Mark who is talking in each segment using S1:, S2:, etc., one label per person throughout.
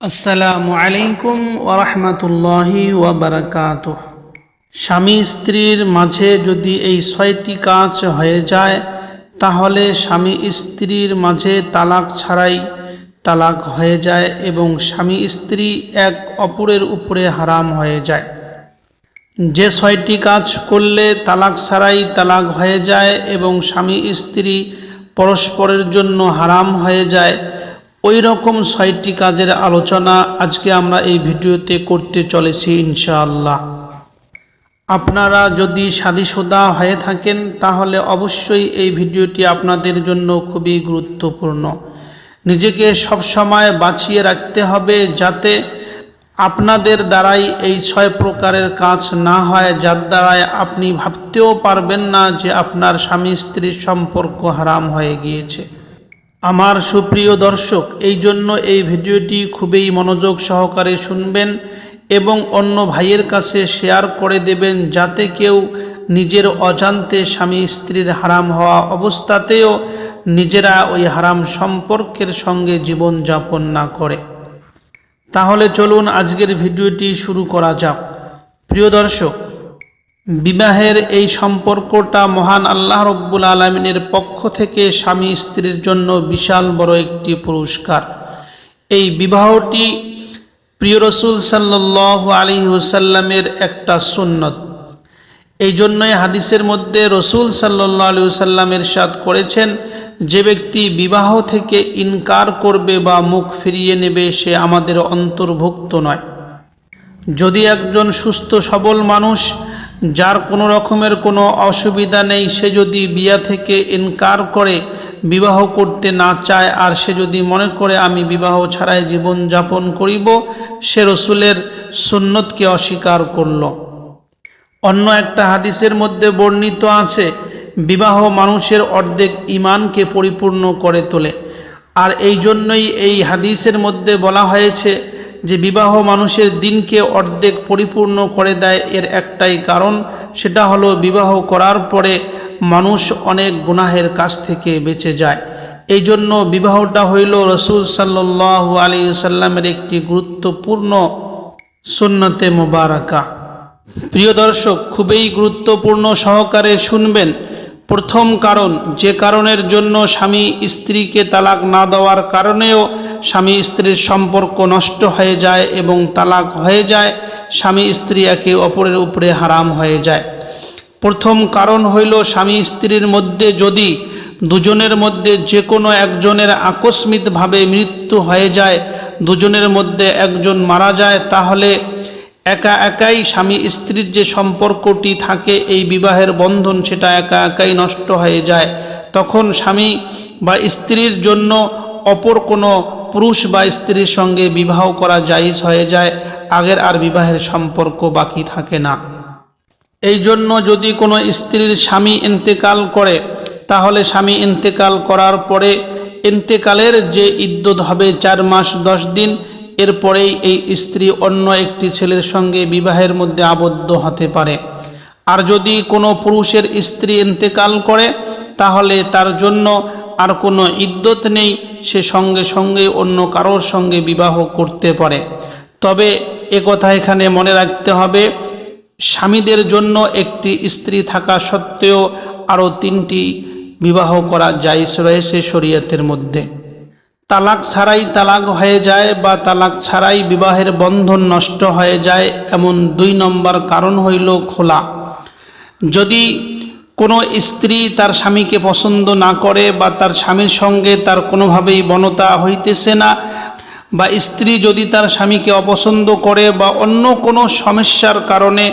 S1: আসসালামু আলাইকুম ওরহমতুল্লাহি ওয়াবারাকাত স্বামী স্ত্রীর মাঝে যদি এই ছয়টি কাজ হয়ে যায়, তাহলে স্বামী স্ত্রীর মাঝে তালাক ছাড়াই তালাক হয়ে যায় এবং স্বামী স্ত্রী এক অপরের উপরে হারাম হয়ে যায়। যে ছয়টি কাজ করলে তালাক ছাড়াই তালাক হয়ে যায় এবং স্বামী স্ত্রী পরস্পরের জন্য হারাম হয়ে যায় ওই রকম ছয়টি কাজের আলোচনা আজকে আমরা এই ভিডিওতে করতে চলেছি ইনশাআল্লাহ। আপনারা যদি সাদিসোদা হয়ে থাকেন, তাহলে অবশ্যই এই ভিডিওটি আপনাদের জন্য খুবই গুরুত্বপূর্ণ। নিজেকে সবসময় বাঁচিয়ে রাখতে হবে যাতে আপনাদের দ্বারাই এই ছয় প্রকারের কাজ না হয়, যার দ্বারায় আপনি ভাবতেও পারবেন না যে আপনার স্বামী স্ত্রীর সম্পর্ক হারাম হয়ে গিয়েছে। আমার সুপ্রিয় দর্শক, এই জন্য এই ভিডিওটি খুবই মনোযোগ সহকারে শুনবেন এবং অন্য ভাইয়ের কাছে শেয়ার করে দেবেন যাতে কেউ নিজের অজান্তে স্বামী স্ত্রীর হারাম হওয়া অবস্থাতেও নিজেরা ওই হারাম সম্পর্কের সঙ্গে জীবন যাপন না করে। তাহলে চলুন আজকের ভিডিওটি শুরু করা যাক। প্রিয় দর্শক বিবাহের এই সম্পর্কটা মহান আল্লাহ রব্বুল আলমিনের পক্ষ থেকে স্বামী স্ত্রীর জন্য বিশাল বড় একটি পুরস্কার। এই বিবাহটি প্রিয় রসুল সাল্লাহ আলী হুসাল্লামের একটা সুন্নত। এই জন্যই হাদিসের মধ্যে রসুল সাল্লাহ আলী সাল্লামের সাদ করেছেন, যে ব্যক্তি বিবাহ থেকে ইনকার করবে বা মুখ ফিরিয়ে নেবে, সে আমাদের অন্তর্ভুক্ত নয়। যদি একজন সুস্থ সবল মানুষ যার কোনো রকমের কোনো অসুবিধা নেই, সে যদি বিয়া থেকে ইনকার করে, বিবাহ করতে না চায়, আর সে যদি মনে করে, আমি বিবাহ ছাড়াই জীবন যাপন করিব সে রসুলের সুন্নতকে অস্বীকার করল। অন্য একটা হাদিসের মধ্যে বর্ণিত আছে, বিবাহ মানুষের অর্ধেক ইমানকে পরিপূর্ণ করে তোলে। আর এই জন্যই এই হাদিসের মধ্যে বলা হয়েছে যে বিবাহ মানুষের দিনকে অর্ধেক পরিপূর্ণ করে দেয় এর একটাই কারণ, সেটা হলো বিবাহ করার পরে মানুষ অনেক গুনাহের কাছ থেকে বেঁচে যায়। এই জন্য বিবাহটা হইল রসুল সাল্লাহ আলী সাল্লামের একটি গুরুত্বপূর্ণ সুন্নতে মোবারকা। প্রিয় দর্শক, খুবই গুরুত্বপূর্ণ সহকারে শুনবেন প্রথম কারণ, যে কারণের জন্য স্বামী স্ত্রীকে তালাক না দেওয়ার কারণেও স্বামী স্ত্রীর সম্পর্ক নষ্ট হয়ে যায় এবং তালাক হয়ে যায়, স্বামী স্ত্রী একে অপরের উপরে হারাম হয়ে যায়। প্রথম কারণ হইল স্বামী স্ত্রীর মধ্যে যদি দুজনের মধ্যে যে কোনো একজনের আকস্মিকভাবে মৃত্যু হয়ে যায়, দুজনের মধ্যে একজন মারা যায়, তাহলে একা একাই স্বামী স্ত্রীর যে সম্পর্কটি থাকে, এই বিবাহের বন্ধন সেটা একা একাই নষ্ট হয়ে যায়। তখন স্বামী বা স্ত্রীর জন্য অপর কোনো পুরুষ বা স্ত্রীর সঙ্গে বিবাহ করা জায়জ হয়ে যায়। আগের আর বিবাহের সম্পর্ক বাকি থাকে না। এই জন্য যদি কোনো স্ত্রীর স্বামী ইন্তেকাল করে, তাহলে স্বামী ইন্তেকাল করার পরে ইন্তেকালের যে ইদ্যত হবে চার মাস দশ দিন এরপরেই এই স্ত্রী অন্য একটি ছেলের সঙ্গে বিবাহের মধ্যে আবদ্ধ হতে পারে। আর যদি কোনো পুরুষের স্ত্রী ইন্তেকাল করে, তাহলে তার জন্য আর কোনো ইদ্যত নেই, সে সঙ্গে সঙ্গে অন্য কারোর সঙ্গে বিবাহ করতে পারে। তবে একথা এখানে মনে রাখতে হবে, স্বামীদের জন্য একটি স্ত্রী থাকা সত্ত্বেও আরও তিনটি বিবাহ করা জায়জ রয়েছে শরীয়তের মধ্যে। তালাক ছাড়াই তালাক হয়ে যায় বা তালাক ছাড়াই বিবাহের বন্ধন নষ্ট হয়ে যায় এমন দুই নম্বর কারণ হইল খোলা। যদি কোনো স্ত্রী তার স্বামীকে পছন্দ না করে বা তার স্বামীর সঙ্গে তার কোনোভাবেই বনতা হইতেছে না বা স্ত্রী যদি তার স্বামীকে অপছন্দ করে বা অন্য কোনো সমস্যার কারণে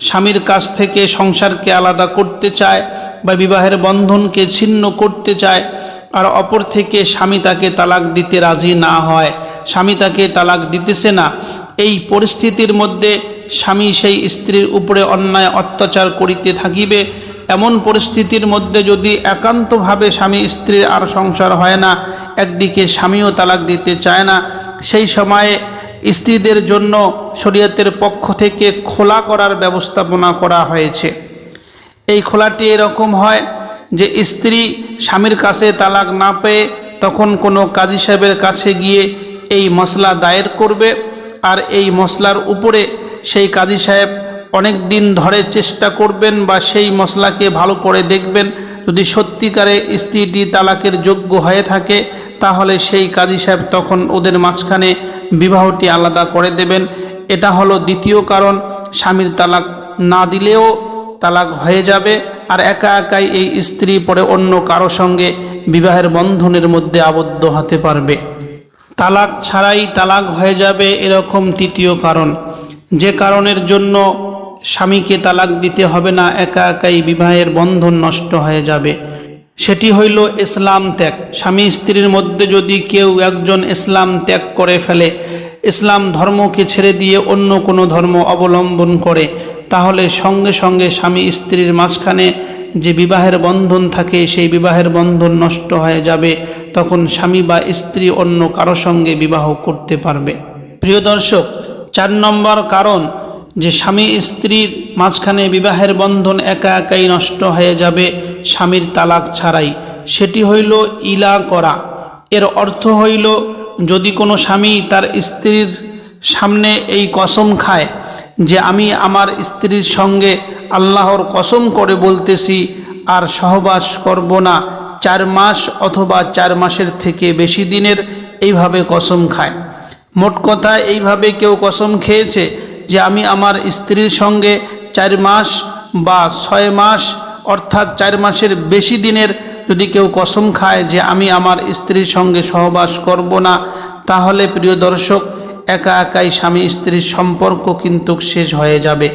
S1: স্বামীর কাছ থেকে সংসারকে আলাদা করতে চায় বা বিবাহের বন্ধনকে ছিন্ন করতে চায় আর অপর থেকে স্বামী তাকে তালাক দিতে রাজি না হয়। স্বামী তাকে তালাক দিতেছে না। এই পরিস্থিতির মধ্যে স্বামী সেই স্ত্রীর উপরে অন্যায় অত্যাচার করিতে থাকিবে। এমন পরিস্থিতির মধ্যে যদি একান্তভাবে স্বামী স্ত্রীর আর সংসার হয় না, একদিকে স্বামীও তালাক দিতে চায় না। সেই সময়ে স্ত্রীদের জন্য শরীয়তের পক্ষ থেকে খোলা করার ব্যবস্থাপনা করা হয়েছে। এই খোলাটি এরকম হয় যে স্ত্রী স্বামীর কাছে তালাক না পেয়ে তখন কোনো কাজী সাহেবের কাছে গিয়ে এই মশলা দায়ের করবে আর এই মশলার উপরে সেই কাজী সাহেব অনেক দিন ধরে চেষ্টা করবেন বা সেই মশলাকে ভালো করে দেখবেন। যদি সত্যিকারে স্ত্রীটি তালাকের যোগ্য হয়ে থাকে, তাহলে সেই কাজী সাহেব তখন ওদের মাঝখানে বিবাহটি আলাদা করে দেবেন। এটা হলো দ্বিতীয় কারণ, স্বামীর তালাক না দিলেও তালাক হয়ে যাবে। আর একা একাই এই স্ত্রী পরে অন্য কারও সঙ্গে বিবাহের বন্ধনের মধ্যে আবদ্ধ হতে পারবে। তালাক ছাড়াই তালাক হয়ে যাবে এরকম তৃতীয় কারণ। যে কারণের জন্য স্বামীকে তালাক দিতে হবে না, একা একাই বিবাহের বন্ধন নষ্ট হয়ে যাবে। সেটি হইল ইসলাম ত্যাগ। স্বামী স্ত্রীর মধ্যে যদি কেউ একজন ইসলাম ত্যাগ করে ফেলে, ইসলাম ধর্মকে ছেড়ে দিয়ে অন্য কোনো ধর্ম অবলম্বন করে তাহলে সঙ্গে সঙ্গে স্বামী স্ত্রীর মাঝখানে যে বিবাহের বন্ধন থাকে, সেই বিবাহের বন্ধন নষ্ট হয়ে যাবে। তখন স্বামী বা স্ত্রী অন্য কারও সঙ্গে বিবাহ করতে পারবে। প্রিয় দর্শক, চার নম্বর কারণ যে স্বামী স্ত্রীর মাঝখানে বিবাহের বন্ধন একা একাই নষ্ট হয়ে যাবে স্বামীর তালাক ছাড়াই। সেটি হইল ইলা করা। এর অর্থ হইল, যদি কোনো স্বামী তার স্ত্রীর সামনে এই কসম খায় যে আমি আমার স্ত্রীর সঙ্গে আল্লাহর কসম করে বলতেছি, আর সহবাস করব না, চার মাস অথবা চার মাসের থেকে বেশি দিনের এইভাবে কসম খায়। মোট কথা, এইভাবে কেউ কসম খেয়েছে যে আমি আমার স্ত্রীর সঙ্গে চার মাস বা ছয় মাস অর্থাৎ চার মাসের বেশি দিনের যদি কেউ কসম খায় যে আমি আমার স্ত্রীর সঙ্গে সহবাস করব না, তাহলে প্রিয় দর্শক একা একাই স্বামী স্ত্রীর সম্পর্ক কিন্তু শেষ হয়ে যাবে।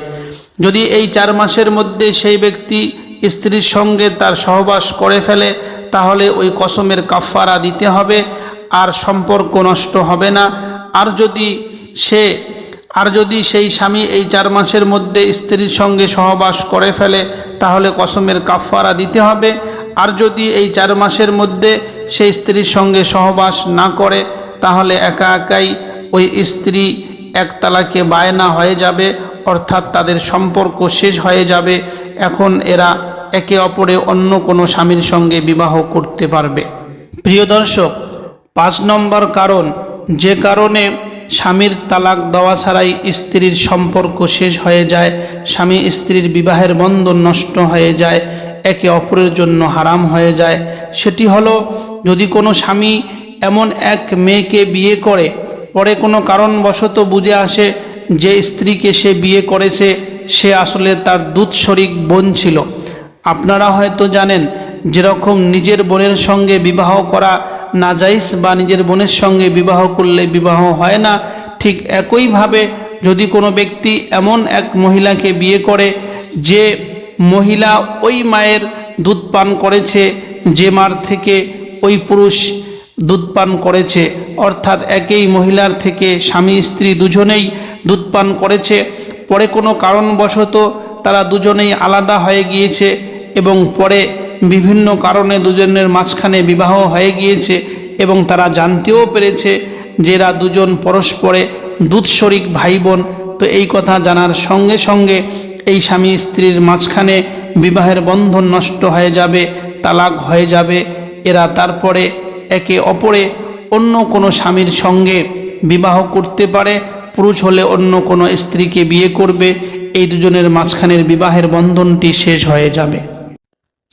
S1: যদি এই চার মাসের মধ্যে সেই ব্যক্তি স্ত্রীর সঙ্গে তার সহবাস করে ফেলে, তাহলে ওই কসমের কাফারা দিতে হবে, আর সম্পর্ক নষ্ট হবে না। আর যদি সে, আর যদি সেই স্বামী এই চার মাসের মধ্যে স্ত্রীর সঙ্গে সহবাস করে ফেলে, তাহলে কসমের কাফারা দিতে হবে। আর যদি এই চার মাসের মধ্যে সেই স্ত্রীর সঙ্গে সহবাস না করে, তাহলে একা একাই ওই স্ত্রী এক তালাকে বায়না হয়ে যাবে, অর্থাৎ তাদের সম্পর্ক শেষ হয়ে যাবে। এখন এরা একে অপরে অন্য কোনো স্বামীর সঙ্গে বিবাহ করতে পারবে। প্রিয় দর্শক, পাঁচ নম্বর কারণ, যে কারণে স্বামীর তালাক দেওয়া ছাড়াই স্ত্রীর সম্পর্ক শেষ হয়ে যায়, স্বামী স্ত্রীর বিবাহের বন্ধন নষ্ট হয়ে যায়, একে অপরের জন্য হারাম হয়ে যায়। সেটি হলো, যদি কোনো স্বামী এমন এক মেয়েকে বিয়ে করে পরে কোনো কারণবশত বুঝে আসে যে স্ত্রীকে সে বিয়ে করেছে, সে আসলে তার দুধ শরিক বোন ছিল। আপনারা হয়তো জানেন, যেরকম নিজের বোনের সঙ্গে বিবাহ করা নাজাইজ বা নিজের বোনের সঙ্গে বিবাহ করলে বিবাহ হয় না, ঠিক একইভাবে যদি কোনো ব্যক্তি এমন এক মহিলাকে বিয়ে করে যে মহিলা ওই মায়ের দুধ পান করেছে, যে মার থেকে ওই পুরুষ দুধ পান করেছে, অর্থাৎ একই মহিলার থেকে স্বামী স্ত্রী দুজনেই দুধ পান করেছে। পরে কোনো কারণবশত তারা দুজনেই আলাদা হয়ে গিয়েছে এবং পরে বিভিন্ন কারণে দুজনের মাঝখানে বিবাহ হয়ে গিয়েছে এবং তারা জানতেও পেরেছে যে এরা দুজন পরস্পরে দুধশরিক ভাই বোন তো এই কথা জানার সঙ্গে সঙ্গে এই স্বামী স্ত্রীর মাঝখানে বিবাহের বন্ধন নষ্ট হয়ে যাবে, তালাক হয়ে যাবে। এরা তারপরে একে অপরে অন্য কোনো স্বামীর সঙ্গে বিবাহ করতে পারে, পুরুষ হলে অন্য কোনো স্ত্রীকে বিয়ে করবে, এই দুজনের মাঝখানের বিবাহের বন্ধনটি শেষ হয়ে যাবে।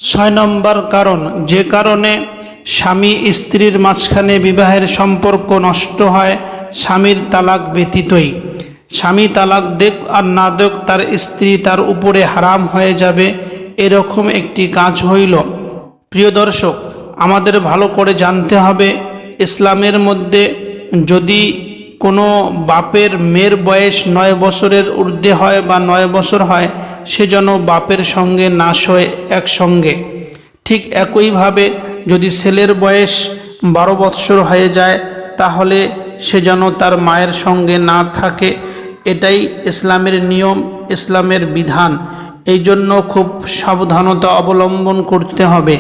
S1: ছয় নম্বর কারণ, যে কারণে স্বামী স্ত্রীর মাঝখানে বিবাহের সম্পর্ক নষ্ট হয়, স্বামীর তালাক ব্যতীতই। স্বামী তালাক দেখ আর না দেখ তার স্ত্রী তার উপরে হারাম হয়ে যাবে, এরকম একটি কাজ হইল। প্রিয় দর্শক আমাদের ভালো করে জানতে হবে, ইসলামের মধ্যে যদি কোনো বাপের মেয়ের বয়স নয় বছরের ঊর্ধ্বে হয় বা নয় বছর হয়, সে যেন বাপের সঙ্গে না শোয় একসঙ্গে। ঠিক একইভাবে যদি ছেলের বয়স বারো বৎসর হয়ে যায়, তাহলে সে যেন তার মায়ের সঙ্গে না থাকে। এটাই ইসলামের নিয়ম, ইসলামের বিধান। এই জন্য খুব সাবধানতা অবলম্বন করতে হবে।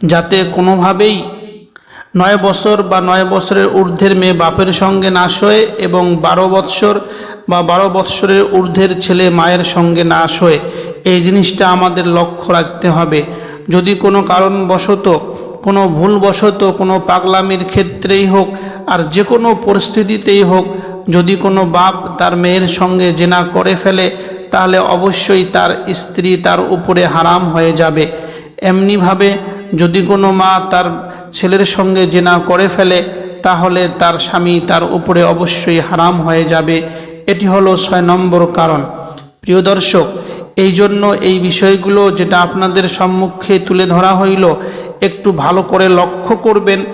S1: যাতে কোনোভাবেই নয় বছর বা নয় বছরের ঊর্ধ্বের মেয়ে বাপের সঙ্গে না শোয় এবং বারো বৎসর বা বারো বৎসরের ঊর্ধ্বের ছেলে মায়ের সঙ্গে না শোয় এই জিনিসটা আমাদের লক্ষ্য রাখতে হবে। যদি কোনো কারণবশত, কোনো ভুলবশত, কোনো পাগলামির ক্ষেত্রেই হোক আর যে কোনো পরিস্থিতিতেই হোক যদি কোনো বাপ তার মেয়ের সঙ্গে জেনা করে ফেলে, তাহলে অবশ্যই তার স্ত্রী তার উপরে হারাম হয়ে যাবে। এমনিভাবে যদি কোনো মা তার ছেলের সঙ্গে জেনা করে ফেলে, তাহলে তার স্বামী তার উপরে অবশ্যই হারাম হয়ে যাবে। এটি হলো ছয় নম্বর কারণ। প্রিয় দর্শক, এই জন্য এই বিষয়গুলো যেটা আপনাদের সম্মুখে তুলে ধরা হইল, একটু ভালো করে লক্ষ্য করবেন,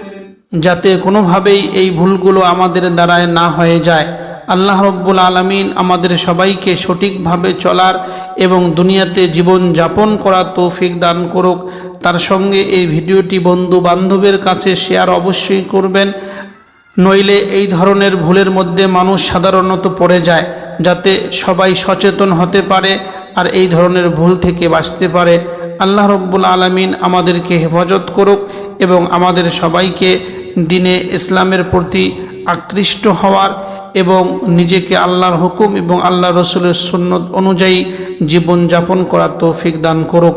S1: যাতে কোনোভাবেই এই ভুলগুলো আমাদের দ্বারায় না হয়ে যায়। আল্লাহ রব্বুল আলমিন আমাদের সবাইকে সঠিকভাবে চলার এবং দুনিয়াতে জীবন যাপন করার তৌফিক দান করুক। তার সঙ্গে এই ভিডিওটি বন্ধু বান্ধবের কাছে শেয়ার অবশ্যই করবেন। নইলে এই ধরনের ভুলের মধ্যে মানুষ সাধারণত পড়ে যায়, যাতে সবাই সচেতন হতে পারে আর এই ধরনের ভুল থেকে বাঁচতে পারে। আল্লাহ রব্বুল আলমিন আমাদেরকে হেফাজত করুক এবং আমাদের সবাইকে দিনে ইসলামের প্রতি আকৃষ্ট হওয়ার এবং নিজেকে আল্লাহর হুকুম এবং আল্লাহ রসুলের সুন্নত অনুযায়ী জীবনযাপন করার তৌফিক দান করুক।